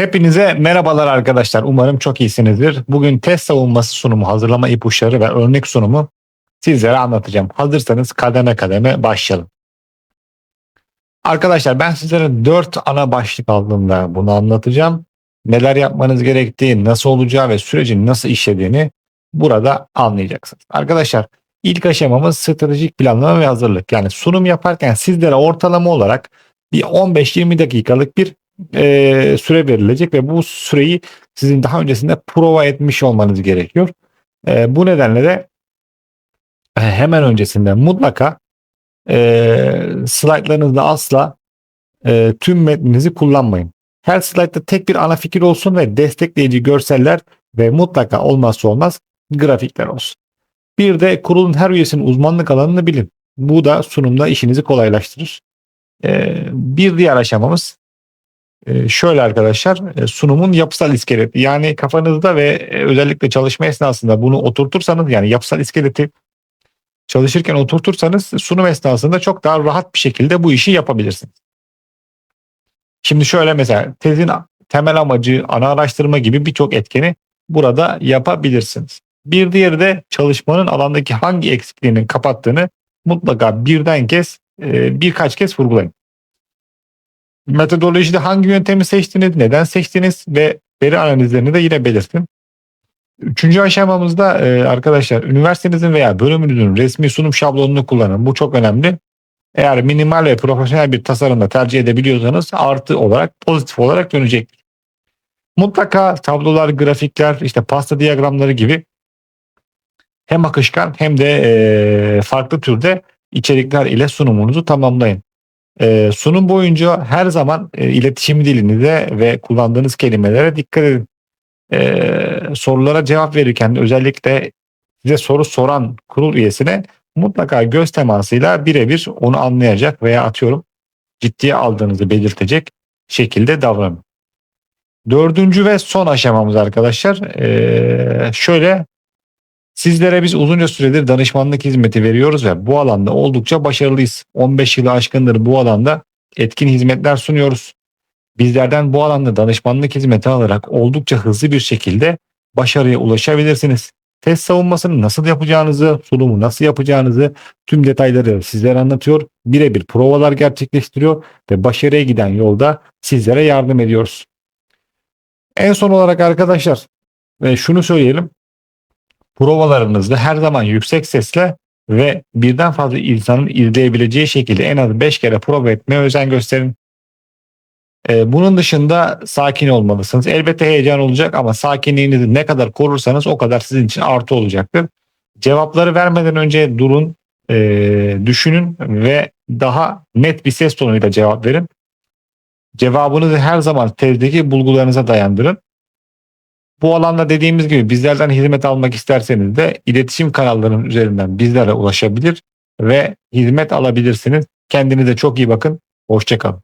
Hepinize merhabalar arkadaşlar. Umarım çok iyisinizdir. Bugün test savunması sunumu, hazırlama ipuçları ve örnek sunumu sizlere anlatacağım. Hazırsanız kademe kademe başlayalım. Arkadaşlar ben sizlere 4 ana başlık aldığımda bunu anlatacağım. Neler yapmanız gerektiği, nasıl olacağı ve sürecin nasıl işlediğini burada anlayacaksınız. Arkadaşlar ilk aşamamız stratejik planlama ve hazırlık. Yani sunum yaparken sizlere ortalama olarak bir 15-20 dakikalık bir e, süre verilecek ve bu süreyi sizin daha öncesinde prova etmiş olmanız gerekiyor. E, bu nedenle de e, hemen öncesinde mutlaka e, slaytlarınızda asla e, tüm metninizi kullanmayın. Her slaytta tek bir ana fikir olsun ve destekleyici görseller ve mutlaka olmazsa olmaz grafikler olsun. Bir de kurulun her üyesinin uzmanlık alanını bilin. Bu da sunumda işinizi kolaylaştırır. E, bir diğer aşamamız şöyle arkadaşlar e, sunumun yapısal iskeleti yani kafanızda ve e, özellikle çalışma esnasında bunu oturtursanız yani yapısal iskeleti çalışırken oturtursanız sunum esnasında çok daha rahat bir şekilde bu işi yapabilirsiniz. Şimdi şöyle mesela tezin temel amacı, ana araştırma gibi birçok etkeni burada yapabilirsiniz. Bir diğeri de çalışmanın alandaki hangi eksikliğinin kapattığını mutlaka birden kez birkaç kez vurgulayın. Metodolojide hangi yöntemi seçtiniz, neden seçtiniz ve veri analizlerini de yine belirtin. Üçüncü aşamamızda e, arkadaşlar üniversitenizin veya bölümünüzün resmi sunum şablonunu kullanın. Bu çok önemli. Eğer minimal ve profesyonel bir tasarımda tercih edebiliyorsanız artı olarak pozitif olarak dönecektir. Mutlaka tablolar, grafikler, işte pasta diyagramları gibi hem akışkan hem de e, farklı türde içerikler ile sunumunuzu tamamlayın. Ee, sunum boyunca her zaman e, iletişim dilinize ve kullandığınız kelimelere dikkat edin. Ee, sorulara cevap verirken özellikle size soru soran kurul üyesine mutlaka göz temasıyla birebir onu anlayacak veya atıyorum ciddiye aldığınızı belirtecek şekilde davranın. Dördüncü ve son aşamamız arkadaşlar ee, şöyle Sizlere biz uzunca süredir danışmanlık hizmeti veriyoruz ve bu alanda oldukça başarılıyız. 15 yılı aşkındır bu alanda etkin hizmetler sunuyoruz. Bizlerden bu alanda danışmanlık hizmeti alarak oldukça hızlı bir şekilde başarıya ulaşabilirsiniz. Test savunmasını nasıl yapacağınızı, sunumu nasıl yapacağınızı tüm detayları sizlere anlatıyor. Birebir provalar gerçekleştiriyor ve başarıya giden yolda sizlere yardım ediyoruz. En son olarak arkadaşlar ve şunu söyleyelim provalarınızda her zaman yüksek sesle ve birden fazla insanın izleyebileceği şekilde en az 5 kere prova etmeye özen gösterin. Ee, bunun dışında sakin olmalısınız. Elbette heyecan olacak ama sakinliğinizi ne kadar korursanız o kadar sizin için artı olacaktır. Cevapları vermeden önce durun, e, düşünün ve daha net bir ses tonuyla cevap verin. Cevabınızı her zaman tezdeki bulgularınıza dayandırın. Bu alanda dediğimiz gibi bizlerden hizmet almak isterseniz de iletişim kanallarının üzerinden bizlere ulaşabilir ve hizmet alabilirsiniz. Kendinize çok iyi bakın. Hoşçakalın.